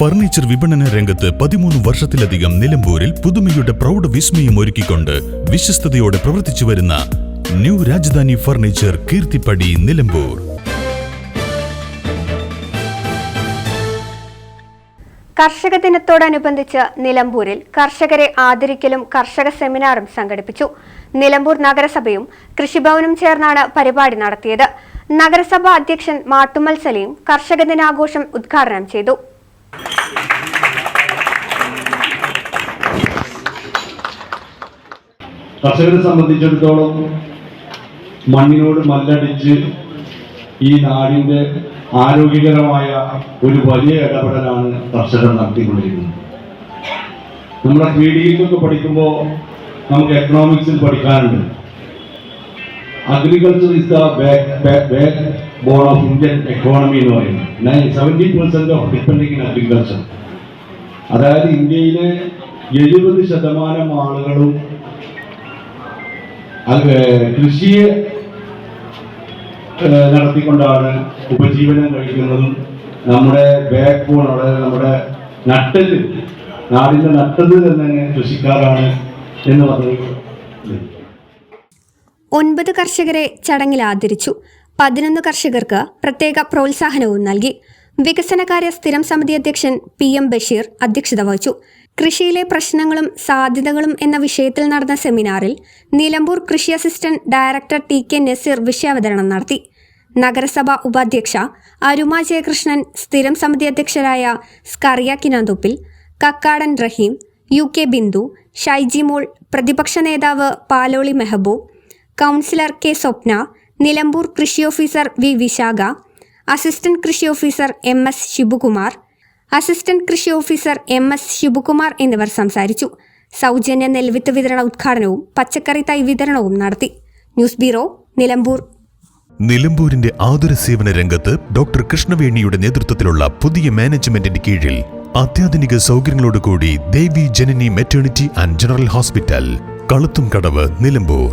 Furniture വിപണന രംഗത്ത് പതിമൂന്ന് വർഷത്തിലധികം നിലമ്പൂരിൽ പുതുമയുടെ പ്രൗഢ വിസ്മയം ഒരുക്കിക്കൊണ്ട് വിശ്വസ്തയോടെ പ്രവർത്തിച്ചു വരുന്ന ന്യൂ രാജധാനി ഫർണിച്ചർ കീർത്തിപ്പടി നിലമ്പൂർ. കർഷക ദിനത്തോടനുബന്ധിച്ച് നിലമ്പൂരിൽ കർഷകരെ ആദരിക്കലും കർഷക സെമിനാറും സംഘടിപ്പിച്ചു. നിലമ്പൂർ നഗരസഭയും കൃഷിഭവനും ചേർന്നാണ് പരിപാടി നടത്തിയത്. നഗരസഭാ അധ്യക്ഷൻ മാട്ടുമൽ സലീം കർഷക ദിനാഘോഷം ഉദ്ഘാടനം ചെയ്തു. കർഷകരെ സംബന്ധിച്ചിടത്തോളം മണ്ണിനോട് മല്ലടിച്ച് ഈ നാടിന്റെ ആരോഗ്യകരമായ ഒരു വലിയ ഇടപെടലാണ് കർഷകർ നടത്തിക്കൊണ്ടിരിക്കുന്നത്. നമ്മുടെ പി ഡിയിലൊക്കെ പഠിക്കുമ്പോൾ നമുക്ക് എക്കണോമിക്സിൽ പഠിക്കാനുണ്ട്. Agriculture is the backbone of Indian economy എന്ന് പറയുന്നത്. Seventy percent of depending in agriculture അതായത് ഇന്ത്യയിലെ എഴുപത് ശതമാനം ആളുകളും അത് കൃഷിയെ നടത്തിക്കൊണ്ടാണ് ഉപജീവനം കഴിക്കുന്നതും നമ്മുടെ ബാക്ക് ബോൺ അതായത് നമ്മുടെ നട്ടൽ നാടിന്റെ നട്ടൽ തന്നെ കൃഷിക്കാരാണ് എന്ന് പറഞ്ഞു ഒൻപത് കർഷകരെ ചടങ്ങിൽ ആദരിച്ചു. പതിനൊന്ന് കർഷകർക്ക് പ്രത്യേക പ്രോത്സാഹനവും നൽകി. വികസനകാര്യ സ്ഥിരം സമിതി അധ്യക്ഷൻ പി എം ബഷീർ അധ്യക്ഷത വഹിച്ചു. കൃഷിയിലെ പ്രശ്നങ്ങളും സാധ്യതകളും എന്ന വിഷയത്തിൽ നടന്ന സെമിനാറിൽ നിലമ്പൂർ കൃഷി assistant director T K Naseer വിഷയാവതരണം നടത്തി. നഗരസഭ ഉപാധ്യക്ഷ അരുമ ജയകൃഷ്ണൻ സ്ഥിരം സമിതി അധ്യക്ഷരായ സ്കറിയ കിനാന്തുപ്പിൽ കക്കാടൻ റഹീം യു കെ ബിന്ദു ഷൈജി മോൾ പ്രതിപക്ഷ നേതാവ് പാലോളി മെഹബൂബ് കൗൺസിലർ കെ സ്വപ്ന നിലമ്പൂർ കൃഷി ഓഫീസർ വി വിശാഖ അസിസ്റ്റന്റ് കൃഷി officer M S Shibukumar assistant കൃഷി ഓഫീസർ എം എസ് ശിബുകുമാർ എന്നിവർ സംസാരിച്ചു. സൗജന്യ നെൽവിത്ത് വിതരണ ഉദ്ഘാടനവും പച്ചക്കറി തൈ വിതരണവും നടത്തി. News bureau Nilambur. നിലമ്പൂരിന്റെ ആതുര സേവന രംഗത്ത് ഡോക്ടർ കൃഷ്ണവേണിയുടെ നേതൃത്വത്തിലുള്ള പുതിയ മാനേജ്മെന്റിന്റെ കീഴിൽ അത്യാധുനിക സൗകര്യങ്ങളോടുകൂടി Devi Janani maternity and general hospital Kaluthum Kadavu Nilambur.